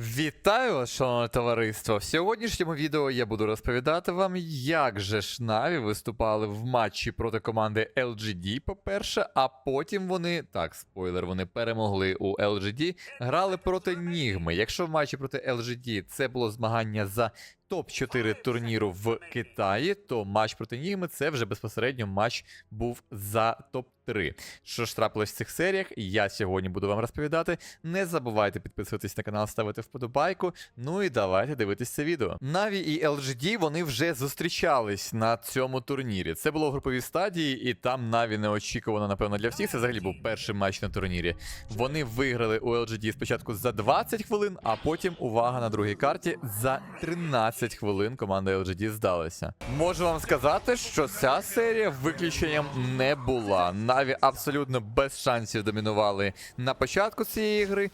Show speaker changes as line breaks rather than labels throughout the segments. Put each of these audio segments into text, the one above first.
Вітаю вас, шановне товариство! В сьогоднішньому відео я буду розповідати вам, як же ж Наві виступали в матчі проти команди LGD, по-перше, а потім вони, так, спойлер, вони перемогли у LGD, грали проти Нігми. Якщо в матчі проти LGD це було змагання за топ-4 турніру в Китаї, то матч проти Нігми це вже безпосередньо матч був за топ-3. Що ж трапилось в цих серіях, я сьогодні буду вам розповідати. Не забувайте підписуватись на канал, ставити вподобайку. Ну і давайте дивитись це відео. Наві і LGD вони вже зустрічались на цьому турнірі. Це було в груповій стадії, і там Наві неочікувано, напевно, для всіх. Це взагалі був перший матч на турнірі. Вони виграли у LGD спочатку за 20 хвилин, а потім увага на другій карті за 13 хвилин команда LGD здалася. Можу вам сказати, що ця серія виключенням не була. Наві абсолютно без шансів домінували на початку цієї гри.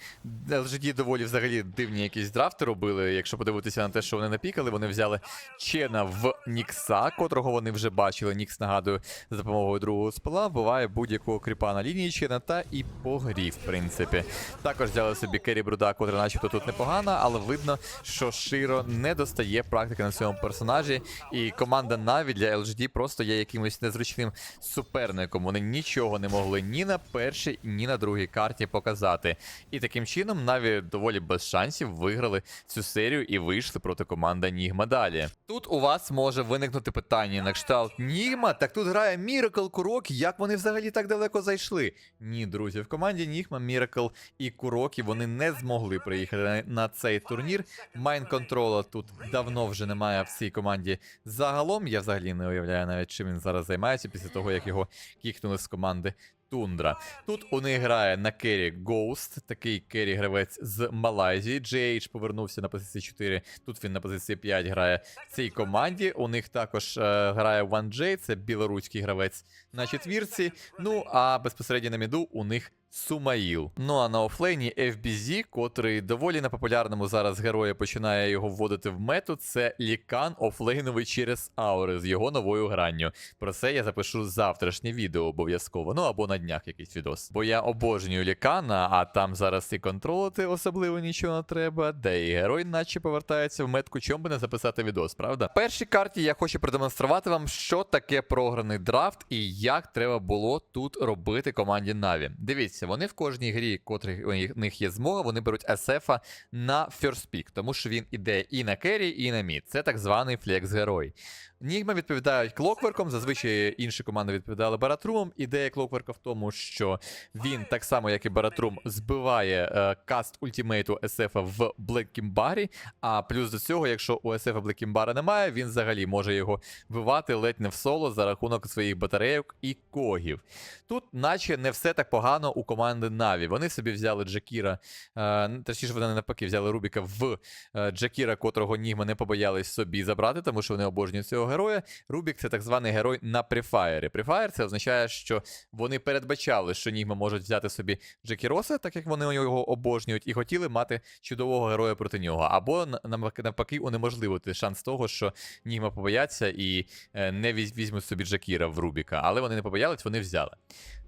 LGD доволі взагалі дивні якісь драфти робили. Якщо подивитися на те, що вони напікали, вони взяли Чена в Нікса, котрого вони вже бачили. Нікс, нагадую, за допомогою другого спила буває будь-якого кріпа на лінії Чена та і по грі, в принципі. Також взяли собі Керрі Бруда, котра начебто тут непогана, але видно, що Широ не достає практики на цьому персонажі. І команда Наві для LGD просто є якимось незручним суперником. Вони нічого не могли ні на першій, ні на другій карті показати. І таким чином Наві доволі без шансів виграли цю серію і вийшли проти команди Нігма далі. Тут у вас може виникнути питання на кшталт Нігма, так тут грає Міракл Курок, як вони взагалі так далеко зайшли? Ні, друзі, в команді Нігма, Міракл і Курокі вони не змогли приїхати на цей турнір. Майн контрола тут давно вже немає в цій команді. Загалом я взагалі не уявляю навіть, чим він зараз займається після того, як його кікнули з команди. Тундра. Тут у них грає на кері Ghost, такий кері гравець з Малайзії. JH повернувся на позиції 4. Тут він на позиції 5 грає в цій команді. У них також е, грає 1J, це білоруський гравець на четвірці. Ну а безпосередньо на міду у них Сумаїл. Ну а на офлейні FBZ, котрий доволі на популярному зараз герої починає його вводити в мету. Це лікан офлейновий через аури з його новою гранню. Про це я запишу завтрашнє відео обов'язково. Ну або на днях якийсь відос. Бо я обожнюю лікана, а там зараз і контролити особливо нічого не треба. Де і герой, наче повертається в метку, чому би не записати відос, правда? Першій карті я хочу продемонструвати вам, що таке програний драфт і як треба було тут робити команді Наві. Дивіться, вони в кожній грі, котрих у них є змога, вони беруть СФа на pick, тому що він іде і на керрі, і на мід. Це так званий флекс-герой. Нігма відповідають клокверком, зазвичай інші команди відповідали баратрумом. Ідея клокверка в тому, що він, так само як і баратрум, збиває е, каст ультимейту СФа в Блеккімбарі. А плюс до цього, якщо у СФа Блеккімбара немає, він взагалі може його вбивати ледь не в соло за рахунок своїх батарейок і когів. Тут, наче, не все так погано у команди Наві. Вони собі взяли Джакіра, е, точніше, вони навпаки взяли Рубіка в е, Джакіра, котрого Нігма не побоялись собі забрати, тому що вони обожнюють цього героя. Рубік це так званий герой на префаєрі. Префаєр це означає, що вони передбачали, що Нігма можуть взяти собі Джекіроса, так як вони його обожнюють, і хотіли мати чудового героя проти нього. Або навпаки- навпаки унеможливити шанс того, що Нігма побояться і е, не візьмуть собі Джакіра в Рубіка. Але вони не побоялись, вони взяли.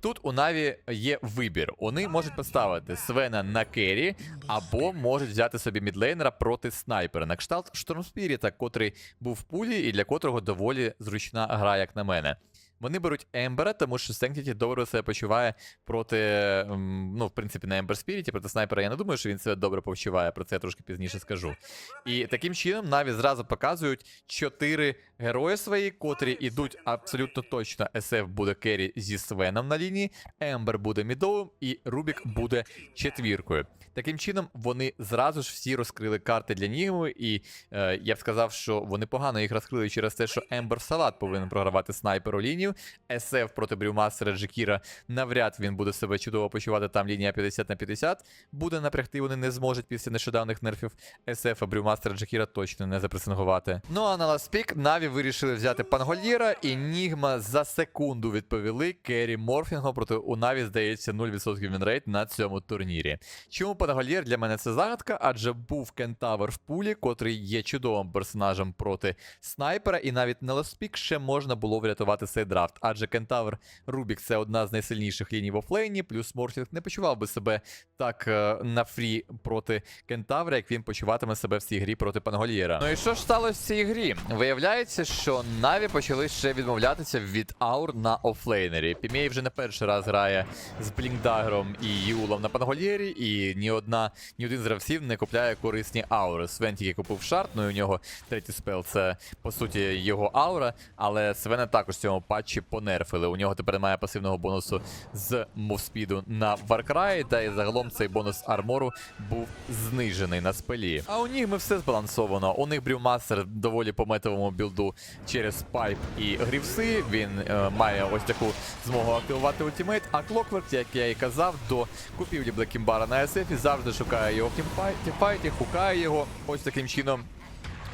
Тут у Наві є вибір. Вони можуть поставити Свена на керрі, або можуть взяти собі мідлейнера проти снайпера. На кшталт Штормспіріта, котрий був в пулі і для котрого доволі зручна гра, як на мене. Вони беруть Ембера, тому що Sanctity добре себе почуває проти, ем, ну, в принципі, на Ембер Спіріті, проти снайпера. Я не думаю, що він себе добре почуває, про це я трошки пізніше скажу. І таким чином Наві зразу показують чотири герої свої, котрі ідуть абсолютно точно. SF буде керрі зі Свеном на лінії, Ембер буде мідовим, і Рубік буде четвіркою. Таким чином, вони зразу ж всі розкрили карти для Нігми, і е, я б сказав, що вони погано їх розкрили через те, що Ембер Салат повинен програвати снайперу лінію. SF проти Брюмастера Джекіра навряд він буде себе чудово почувати. Там лінія 50 на 50 буде напрягти. Вони не зможуть після нещодавних нерфів SF, а Брюмастера Джекіра точно не запресингувати. Ну а на ласпік Наві вирішили взяти Пангольєра, і Нігма за секунду відповіли Керрі Морфінгом проти у Наві, здається, 0% вінрейт на цьому турнірі. Чому Пангольєр для мене це загадка? Адже був Кентавр в пулі, котрий є чудовим персонажем проти снайпера, і навіть на ласпік ще можна було врятувати цей драфт. Драфт, адже Кентавр Рубік це одна з найсильніших ліній в офлейні, плюс Морфінг не почував би себе так е, на фрі проти Кентавра, як він почуватиме себе в цій грі проти Пангольєра. Ну і що ж сталося в цій грі? Виявляється, що Наві почали ще відмовлятися від аур на офлейнері. Пімей вже не перший раз грає з Блінкдагером і Юлом на Пангольєрі, і ні одна, ні один з гравців не купляє корисні аури. Свен тільки купив шарт, ну і у нього третій спел це по суті його аура, але Свена також в цьому патчі понерфили. У нього тепер немає пасивного бонусу з мувспіду на Варкраї, та і загалом цей бонус армору був знижений на спелі. А у них ми все збалансовано. У них Брюмастер доволі по метовому білду через пайп і грівси. Він е, має ось таку змогу активувати ультимейт. А Клокверк, як я і казав, до купівлі Блекімбара на SF завжди шукає його в тімфай- тімфайті, хукає його ось таким чином.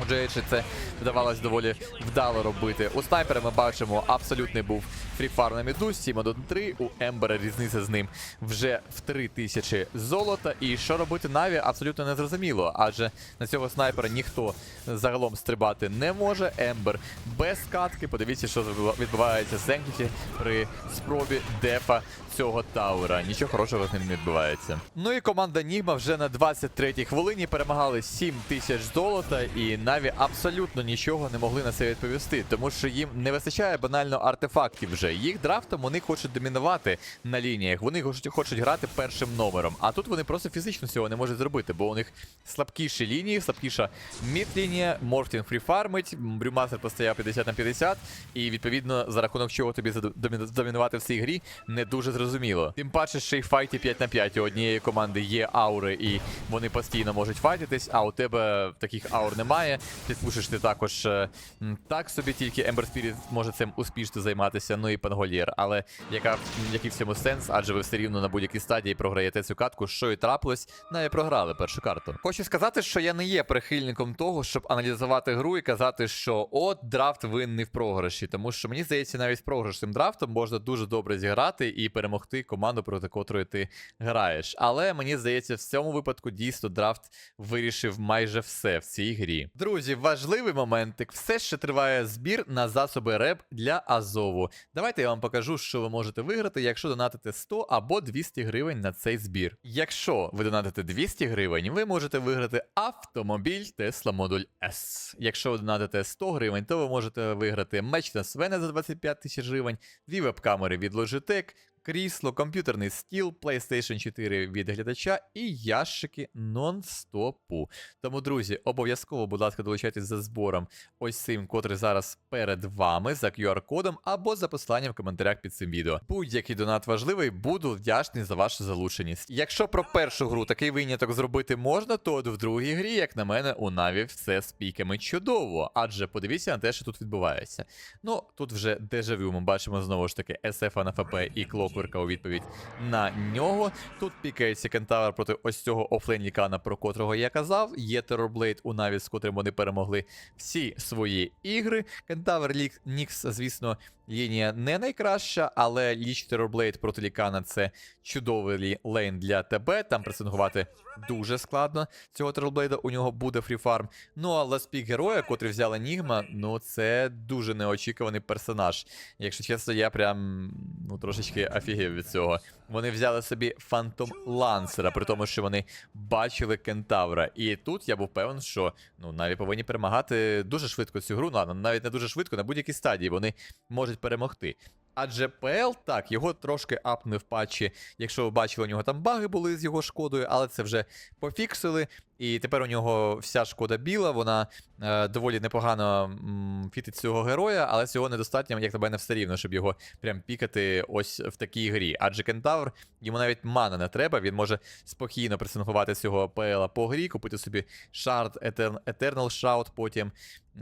У Джейчі це вдавалось доволі вдало робити. У снайпера ми бачимо, абсолютний був фріфар на міду, 7-1-3, у Ембера різниця з ним вже в 3000 золота. І що робити Наві абсолютно не зрозуміло, адже на цього снайпера ніхто загалом стрибати не може. Ембер без катки. Подивіться, що відбувається з Зенкіті при спробі дефа цього таура. Нічого хорошого з ним не відбувається. Ну і команда Нігма вже на 23-й хвилині перемагали 7 тисяч золота, і Наві абсолютно нічого не могли на це відповісти, тому що їм не вистачає банально артефактів вже. Їх драфтом вони хочуть домінувати на лініях. Вони хочуть, хочуть грати першим номером. А тут вони просто фізично цього не можуть зробити, бо у них слабкіші лінії, слабкіша мід-лінія, Морфтін фріфармить, Брюмастер постояв 50 на 50, і відповідно за рахунок чого тобі домінувати в цій грі не дуже зрозуміло. Тим паче, ще й файті 5 на 5 у однієї команди є аури, і вони постійно можуть файтитись, а у тебе таких аур немає. Ти пушиш ти також е, так собі, тільки Ember Spirit може цим успішно займатися, ну і Пангольєр. Але яка, який в цьому сенс, адже ви все рівно на будь-якій стадії програєте цю катку, що і трапилось, навіть програли першу карту. Хочу сказати, що я не є прихильником того, щоб аналізувати гру і казати, що от драфт винний в програші, тому що мені здається, навіть з програшним драфтом можна дуже добре зіграти і перемогти команду, проти котрої ти граєш. Але мені здається, в цьому випадку дійсно драфт вирішив майже все в цій грі. Друзі, важливий моментик. Все ще триває збір на засоби РЕП для Азову. Давайте я вам покажу, що ви можете виграти, якщо донатите 100 або 200 гривень на цей збір. Якщо ви донатите 200 гривень, ви можете виграти автомобіль Tesla Model S. Якщо ви донатите 100 гривень, то ви можете виграти меч на Свена за 25 тисяч гривень, дві веб-камери від Logitech, крісло, комп'ютерний стіл, PlayStation 4 від глядача і ящики нон-стопу. Тому, друзі, обов'язково, будь ласка, долучайтесь за збором ось цим, котрий зараз перед вами за QR-кодом або за посиланням в коментарях під цим відео. Будь-який донат важливий, буду вдячний за вашу залученість. Якщо про першу гру такий виняток зробити можна, то от в другій грі, як на мене, у Наві все з піками чудово. Адже подивіться на те, що тут відбувається. Ну, тут вже дежавю ми бачимо знову ж таки SF на ФП і Клокверка у відповідь на нього. Тут пікається Кентавр проти ось цього офлейнікана, про котрого я казав. Є Терорблейд у навіть, з котрим вони перемогли всі свої ігри. Кентавр Нікс, звісно, лінія не найкраща, але Ліч Терорблейд проти Лікана це чудовий лейн для тебе. Там пресингувати дуже складно. Цього Терорблейда у нього буде фріфарм. Ну а ласпік героя, котрий взяла Нігма, ну це дуже неочікуваний персонаж. Якщо чесно, я прям ну трошечки офігів від цього. Вони взяли собі Фантом Лансера, при тому, що вони бачили Кентавра. І тут я був певен, що ну навіть повинні перемагати дуже швидко цю гру. Ну, навіть не дуже швидко, на будь-якій стадії вони можуть перемогти. Адже ПЛ, так, його трошки апне в патчі. Якщо ви бачили, у нього там баги були з його шкодою, але це вже пофіксили. І тепер у нього вся шкода біла, вона е, доволі непогано м, фітить цього героя, але цього недостатньо, як на мене, все рівно, щоб його прям пікати ось в такій грі. Адже Кентавр, йому навіть мана не треба, він може спокійно пресингувати цього ПЛа по грі, купити собі шард Etern- Eternal Shout, потім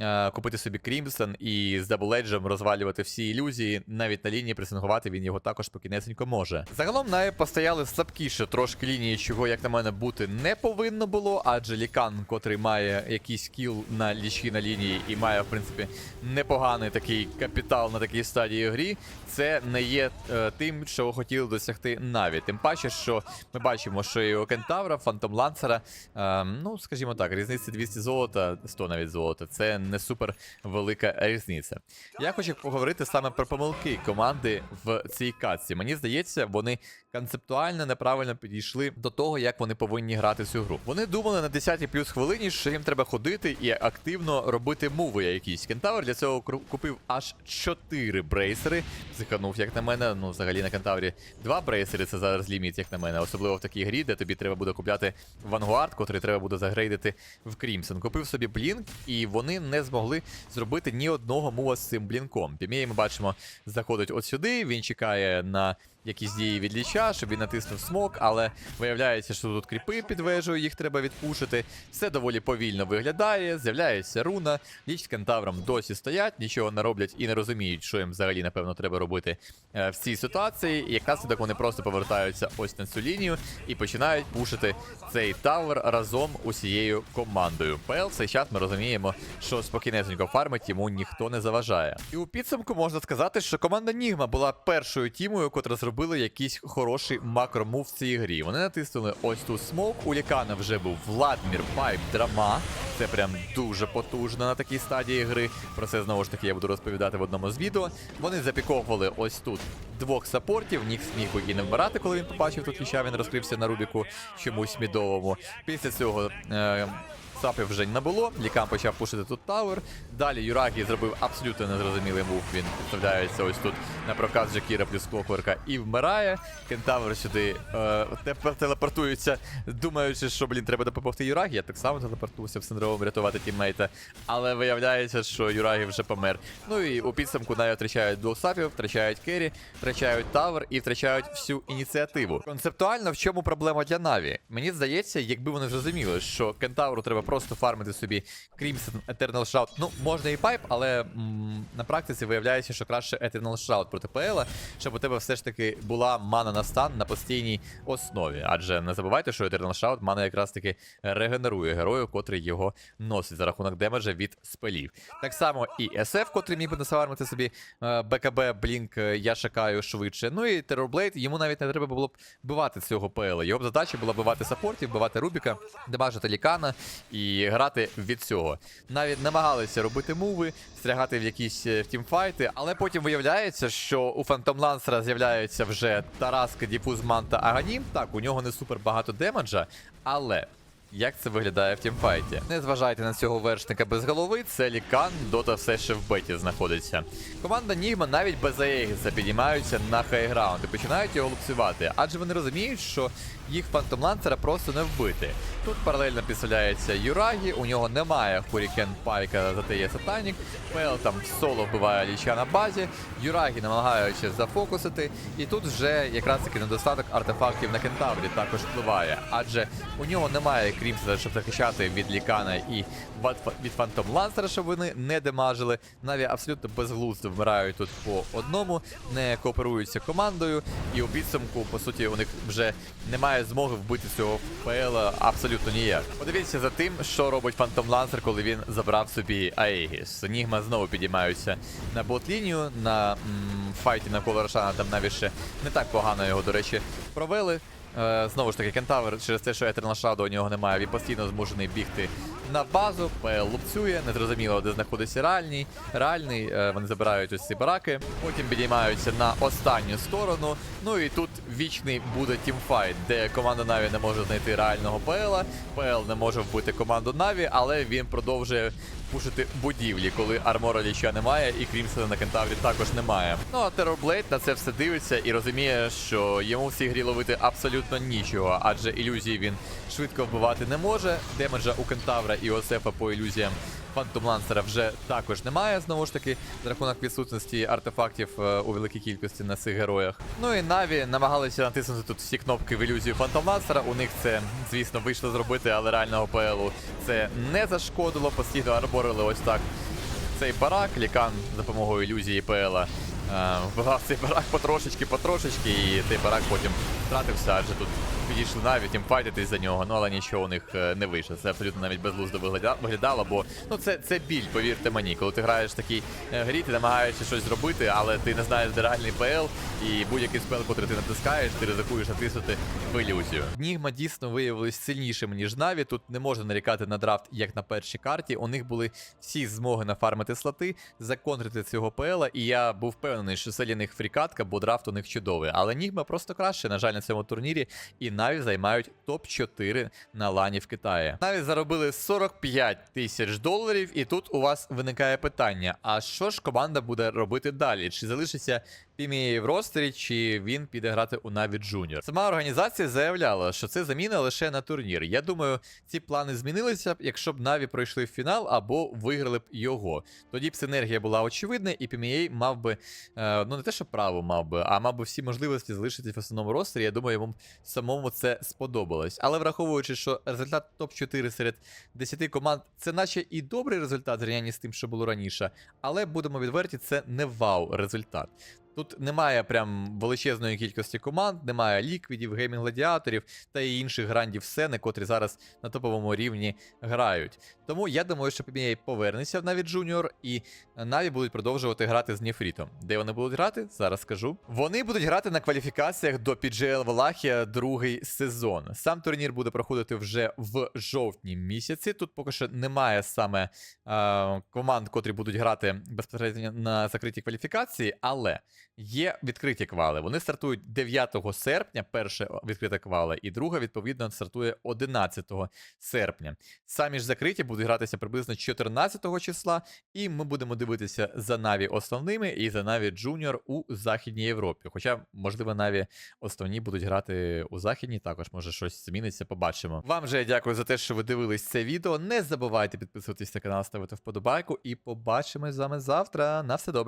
е, купити собі Крімсон і з дабледжем розвалювати всі ілюзії. Навіть на лінії пресингувати він його також спокійнесенько може. Загалом Наї постояли слабкіше трошки лінії, чого, як на мене, бути не повинно було. Адже Лікан, котрий має якийсь кіл на лічі на лінії і має, в принципі, непоганий такий капітал на такій стадії грі, це не є е, тим, що хотіли досягти Наві. Тим паче, що ми бачимо, що і у Кентавра, Фантом Лансера, е, ну скажімо так, різниця 200 золота, 100 навіть золота, це не супер велика різниця. Я хочу поговорити саме про помилки команди в цій катці. Мені здається, вони концептуально неправильно підійшли до того, як вони повинні грати цю гру. Вони думали на 10 плюс хвилині, що їм треба ходити і активно робити муви якісь. Кентавр для цього купив аж 4 брейсери. Психанув, як на мене. Ну, взагалі на Кентаврі два брейсери це зараз ліміт, як на мене. Особливо в такій грі, де тобі треба буде купляти Вангуард, котрий треба буде загрейдити в Крімсон. Купив собі блінк, і вони не змогли зробити ні одного мува з цим блінком. Пім'єй ми бачимо, заходить от сюди, він чекає на якісь дії від ліча, щоб він натиснув смок, але виявляється, що тут кріпи під вежею, їх треба відпушити. Все доволі повільно виглядає, з'являється руна, ліч з кентавром досі стоять, нічого не роблять і не розуміють, що їм взагалі, напевно, треба робити е, в цій ситуації. І як наслідок вони просто повертаються ось на цю лінію і починають пушити цей тавер разом усією командою. ПЛ цей час ми розуміємо, що спокійнесенько фармить йому ніхто не заважає. І у підсумку можна сказати, що команда Нігма була першою тімою, котра зробила якийсь хороший макромув в цій грі. Вони натиснули ось тут смок. У Лікана вже був Владмір Пайп Драма. Це прям дуже потужно на такій стадії гри. Про це знову ж таки я буду розповідати в одному з відео. Вони запіковували ось тут двох саппортів. Нікс міг би і не вмирати, коли він побачив тут ліча, він розкрився на Рубіку чомусь мідовому. Після цього. Е- Сапів вже не було, Лікам почав пушити тут тавер. Далі Юрагі зробив абсолютно незрозумілий мув. Він підставляється ось тут на проказ Джакіра плюс Клокверка і вмирає. Кентавр сюди е, телепортується, думаючи, що блін, треба допомогти Юрагі. Я так само телепортувався в синдромом врятувати тіммейта. Але виявляється, що Юрагі вже помер. Ну і у підсумку навіть втрачають двох сапів, втрачають керрі, втрачають тавер і втрачають всю ініціативу. Концептуально в чому проблема для Наві? Мені здається, якби вони зрозуміли, що Кентавру треба просто фармити собі Crimson Eternal Shroud. Ну, можна і пайп, але м, на практиці виявляється, що краще Eternal Shroud проти ПЛ, щоб у тебе все ж таки була мана на стан на постійній основі. Адже не забувайте, що Eternal Shroud мана якраз таки регенерує герою, котрий його носить за рахунок демеджа від спелів. Так само і SF, котрий міг би насвармити собі е, БКБ, Блінк, е, я шакаю швидше. Ну і Terrorblade, йому навіть не треба було б бивати цього ПЛ. Його б задача була бивати саппортів, бивати Рубіка, демажити Лікана і грати від цього. Навіть намагалися робити муви, стрягати в якісь е, тімфайти, але потім виявляється, що у Фантом Лансера з'являються вже Тараска, Діфуз, Манта, Аганім. Так, у нього не супер багато демеджа, але. Як це виглядає в тімфайті? Не зважайте на цього вершника без голови, це лікан, дота все ще в беті знаходиться. Команда Нігма навіть без Аегіса підіймаються на хайграунд і починають його лупцювати, адже вони розуміють, що їх фантом ланцера просто не вбити. Тут паралельно підставляється Юрагі, у нього немає Хурікен Пайка, зате є Сатанік. Пел там соло вбиває ліча на базі. Юрагі намагаючись зафокусити. І тут вже якраз таки недостаток артефактів на кентаврі також впливає, адже у нього немає Крімсона, щоб захищати від Лікана і від Фантом Лансера, щоб вони не демажили. Наві абсолютно безглуздо вмирають тут по одному, не кооперуються командою, і у підсумку, по суті, у них вже немає змоги вбити цього ПЛ абсолютно ніяк. Подивіться за тим, що робить Фантом Лансер, коли він забрав собі Аегіс. Нігма знову підіймаються на бот-лінію, на файті навколо Рошана там навіть ще не так погано його, до речі, провели. Е, знову ж таки, Кентавр через те, що Етернал Шаду у нього немає, він постійно змушений бігти на базу, ПЛ лупцює, незрозуміло, де знаходиться реальний. Реальний, е, вони забирають ось ці бараки, потім підіймаються на останню сторону. Ну і тут вічний буде тімфайт, де команда Наві не може знайти реального ПЛа, ПЛ не може вбити команду Наві, але він продовжує пушити будівлі, коли армора ліча немає, і Крімсона на кентаврі також немає. Ну а Террорблейд на це все дивиться і розуміє, що йому в цій грі ловити абсолютно нічого, адже ілюзії він швидко вбивати не може. Демеджа у кентавра і Осефа по ілюзіям Фантом Лансера вже також немає, знову ж таки, за рахунок відсутності артефактів е, у великій кількості на цих героях. Ну і Наві намагалися натиснути тут всі кнопки в ілюзію Фантом Лансера. У них це, звісно, вийшло зробити, але реального ПЛу це не зашкодило. Постійно арборили ось так цей барак. Лікан допомогою ілюзії ПЛа е, вбивав цей барак потрошечки, потрошечки, і цей барак потім втратився, адже тут підійшли навіть тімфайтитись за нього, ну але нічого у них е, не вийшло. Це абсолютно навіть безглуздо вигляда- виглядало, бо ну це, це біль, повірте мені. Коли ти граєш в такій е, грі, ти намагаєшся щось зробити, але ти не знаєш, де реальний ПЛ, і будь-який спел, який ти натискаєш, ти ризикуєш натиснути в ілюзію. Нігма дійсно виявились сильнішими, ніж Наві. Тут не можна нарікати на драфт, як на першій карті. У них були всі змоги нафармити слоти, законтрити цього ПЛа, і я був впевнений, що для них фрікатка, бо драфт у них чудовий. Але Нігма просто краще, на жаль, на цьому турнірі, і Наві займають топ-4 на лані в Китаї. Наві заробили 45 тисяч доларів, і тут у вас виникає питання: а що ж команда буде робити далі? Чи залишиться Пімі в ростері, чи він піде грати у Наві Джуніор? Сама організація заявляла, що це заміна лише на турнір. Я думаю, ці плани змінилися б, якщо б Наві пройшли в фінал або виграли б його. Тоді б синергія була очевидна, і PMA мав би, е, ну не те, що право мав би, а мав би всі можливості залишитись в основному ростері. Я думаю, йому самому це сподобалось. Але враховуючи, що результат топ-4 серед 10 команд, це наче і добрий результат зрівнянні з тим, що було раніше, але будемо відверті, це не вау результат. Тут немає прям величезної кількості команд, немає ліквідів, геймінг-гладіаторів та і інших грандів сцени, котрі зараз на топовому рівні грають. Тому я думаю, що PBA повернеться в Наві Junior і Наві будуть продовжувати грати з Нефрітом. Де вони будуть грати? Зараз скажу. Вони будуть грати на кваліфікаціях до PGL Валахія другий сезон. Сам турнір буде проходити вже в жовтні місяці. Тут поки що немає саме е, команд, котрі будуть грати безпосередньо на закритій кваліфікації, але є відкриті квали. Вони стартують 9 серпня, перше відкрита квала, і друга, відповідно, стартує 11 серпня. Самі ж закриті будуть гратися приблизно 14 числа, і ми будемо дивитися за Наві основними і за Наві Junior у Західній Європі. Хоча, можливо, Наві основні будуть грати у Західній, також може щось зміниться, побачимо. Вам же я дякую за те, що ви дивились це відео. Не забувайте підписуватись на канал, ставити вподобайку, і побачимось з вами завтра. На все добре.